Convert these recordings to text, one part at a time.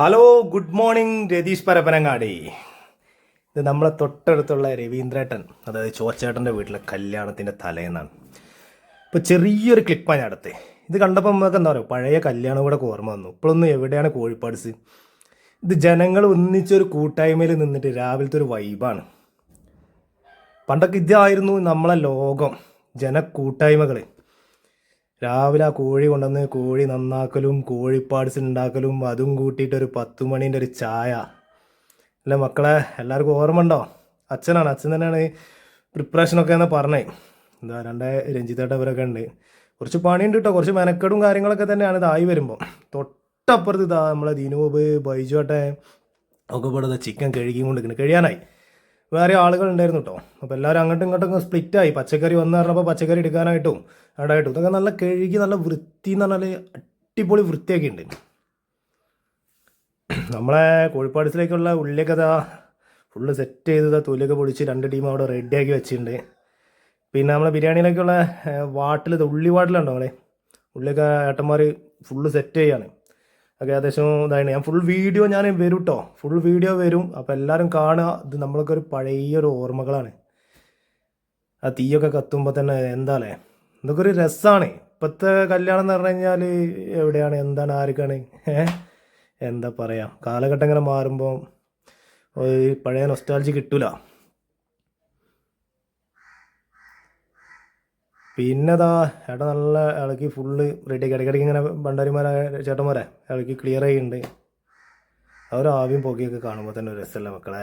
Hello good morning Ratheesh Parappanangadi. ഇത് നമ്മളെ തൊട്ടടുത്തുള്ള രവീന്ദ്രേട്ടൻ അതായത് ചോച്ചേട്ടന്റെ വീട്ടിലെ കല്യാണത്തിന്റെ തലേന്നാണ്. ഇപ്പോൾ ചെറിയൊരു ക്ലിപ്പാണ് ഞാൻ അടുത്ത്. ഇത് കണ്ടപ്പോൾ നമുക്ക് എന്താ പറയുക പഴയ കല്യാണം കൂടെ ഓർമ്മ വന്നു. ഇപ്പോഴൊന്നും എവിടെയാണ് കോഴിപ്പാട്സ് ഇത് ജനങ്ങൾ ഒന്നിച്ചൊരു കൂട്ടായ്മയിൽ നിന്നിട്ട് രാവിലത്തെ ഒരു വൈബാണ് പണ്ടൊക്കെ ഇതായിരുന്നു നമ്മളെ ലോകം ജനക്കൂട്ടായ്മകൾ രാവിലെ ആ കോഴി കൊണ്ടുവന്ന് കോഴി നന്നാക്കലും കോഴിപ്പാട്സ് ഉണ്ടാക്കലും അതും കൂട്ടിയിട്ട് ഒരു പത്ത് മണീന്റെ ഒരു ചായ. അല്ല മക്കളെ എല്ലാവർക്കും ഓർമ്മ ഉണ്ടോ? അച്ഛനാണ് അച്ഛൻ തന്നെയാണ് പ്രിപ്പറേഷനൊക്കെ എന്ന് പറഞ്ഞേ. എന്താ രണ്ടേ രഞ്ജിത്തേട്ട ഇവരൊക്കെ ഉണ്ട്. കുറച്ച് പണിയുണ്ട് കേട്ടോ കുറച്ച് മെനക്കെടും കാര്യങ്ങളൊക്കെ തന്നെയാണ് ഇതായി വരുമ്പോൾ തൊട്ടപ്പുറത്ത് ഇതാ നമ്മളെ ദിനൂബ് ബൈജോട്ടെ ഒക്കെ ഇവിടെ ചിക്കൻ കഴുകി കൊണ്ടിരിക്കുന്നത് കഴിയാനായി. വേറെ ആളുകൾ ഉണ്ടായിരുന്നു കേട്ടോ അപ്പോൾ എല്ലാവരും അങ്ങോട്ടും ഇങ്ങോട്ടും സ്പ്ലിറ്റ് ആയി പച്ചക്കറി വന്ന് പറഞ്ഞപ്പോൾ പച്ചക്കറി എടുക്കാനായിട്ടും അടായിട്ടും ഇതൊക്കെ നല്ല കഴുകി നല്ല വൃത്തി എന്ന് പറഞ്ഞാൽ അടിപൊളി വൃത്തിയൊക്കെ ഉണ്ട് നമ്മളെ കോഴിപ്പാടത്തിലേക്കുള്ള ഉള്ളിയൊക്കെ ഫുള്ള് സെറ്റ് ചെയ്ത് തൊലിയൊക്കെ പൊളിച്ച് രണ്ട് ടീം അവിടെ റെഡിയാക്കി വെച്ചിട്ടുണ്ട് പിന്നെ നമ്മളെ ബിരിയാണിയിലേക്കുള്ള വാട്ടിൽ ഉള്ളി വാട്ടിലുണ്ടോ നമ്മളെ ഉള്ളിയൊക്കെ ഏട്ടന്മാർ ഫുള്ള് സെറ്റ് ചെയ്യാണ്. ഒക്കെ ഏകദേശം ഇതായിട്ട് ഞാൻ ഫുൾ വീഡിയോ ഞാൻ വരും കേട്ടോ ഫുൾ വീഡിയോ വരും. അപ്പോൾ എല്ലാവരും കാണുക. ഇത് നമ്മളൊക്കെ ഒരു പഴയൊരു ഓർമ്മകളാണ്. ആ തീയൊക്കെ കത്തുമ്പോൾ തന്നെ എന്താ അല്ലേ ഇതൊക്കെ ഒരു രസമാണ് ഇപ്പോഴത്തെ കല്യാണം എന്ന് പറഞ്ഞു കഴിഞ്ഞാൽ എവിടെയാണ്? എന്താണ്? ആർക്കാണ്? എന്താ പറയുക കാലഘട്ടം ഇങ്ങനെ മാറുമ്പോൾ പഴയ നൊസ്റ്റാൾജി കിട്ടൂല. പിന്നെ അതാ ഏട്ടാ നല്ല ഇളക്കി ഫുള്ള് റെഡിയാക്കി ഇടയ്ക്കിടയ്ക്ക് ഇങ്ങനെ ഭണ്ടാരിമാരെ ചേട്ടന്മാരെ ഇളക്കി ക്ലിയർ ചെയ്യുന്നുണ്ട് അവർ ആവിയും പുകയൊക്കെ കാണുമ്പോൾ തന്നെ ഒരു രസമല്ല മക്കളെ.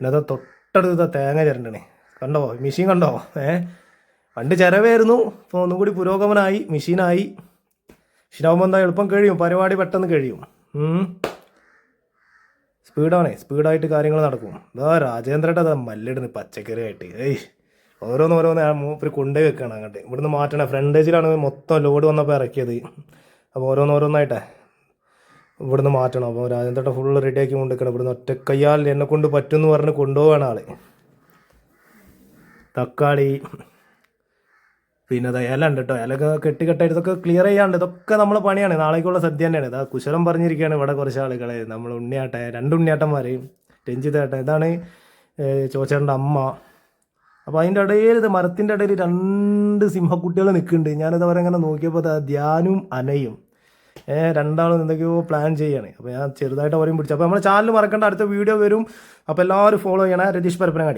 പിന്നെ അതാ തൊട്ടടുത്ത് തേങ്ങ ചിരണ്ടണേ. കണ്ടോ? മെഷീൻ കണ്ടോ? ഏ? പണ്ട് ചിരവായിരുന്നു. ഇപ്പോൾ ഒന്നും കൂടി പുരോഗമനമായി മെഷീനായി മെഷീനാകുമ്പോൾ എന്താ എളുപ്പം കഴിയും പരിപാടി പെട്ടെന്ന് കഴിയും. സ്പീഡാണേ സ്പീഡായിട്ട് കാര്യങ്ങൾ നടക്കും. ഇതാ രാജേന്ദ്രേട്ട അതാ മല്ലിടുന്നു പച്ചക്കറി ആയിട്ട് ഏയ്. ഓരോന്ന് ഓരോന്ന് ആ മൂപ്പര് കൊണ്ടേ വെക്കുകയാണ് അങ്ങോട്ട്. ഇവിടുന്ന് മാറ്റണേ. ഫ്രണ്ടേജിലാണ് മൊത്തം ലോഡ് വന്നപ്പോൾ ഇറക്കിയത്. അപ്പോൾ ഓരോന്നോരോന്നായിട്ടേ ഇവിടുന്ന് മാറ്റണം. അപ്പോൾ രാജേന്ദ്രേട്ട ഫുള്ള് റെഡിയാക്കി കൊണ്ടിരിക്കണം ഇവിടുന്ന് ഒറ്റക്കയ്യാൽ എന്നെ കൊണ്ട് പറ്റുമെന്ന് പറഞ്ഞ് കൊണ്ടുപോവാണ് ആൾ. തക്കാളി പിന്നെ അത് ഇല ഉണ്ട് കേട്ടോ ഇലൊക്കെ കെട്ടിക്കെട്ടായിട്ട് ഇതൊക്കെ ക്ലിയർ ചെയ്യാണ്ട് ഇതൊക്കെ നമ്മളെ പണിയാണ്. നാളേക്കുള്ള സദ്യ തന്നെയാണ്. ഇതാ കുശലം പറഞ്ഞിരിക്കുകയാണ് ഇവിടെ കുറച്ച് ആളുകളെ. നമ്മൾ ഉണ്ണിയാട്ടെ രണ്ട് ഉണ്ണിയാട്ടന്മാർ രഞ്ജിതേട്ടൻ ഇതാണ് ചോച്ചേട്ടന്റെ അമ്മ. അപ്പോൾ അതിന്റെ ഇടയിൽ ഇത് മരത്തിന്റെ ഇടയിൽ രണ്ട് സിംഹക്കുട്ടികൾ നിൽക്കുന്നുണ്ട്. ഞാനത് അവരെ ഇങ്ങനെ നോക്കിയപ്പോൾ അത് ധ്യാനും അനയും. രണ്ടാളും എന്തൊക്കെയോ പ്ലാൻ ചെയ്യാണ്. അപ്പോൾ ഞാൻ ചെറുതായിട്ട് അവരെയും പിടിച്ചു. അപ്പോൾ നമ്മുടെ ചാനൽ മറക്കേണ്ട അടുത്ത വീഡിയോ വരും. അപ്പോൾ എല്ലാവരും ഫോളോ ചെയ്യണേ. രതീഷ് പരപ്പനങ്ങാടി.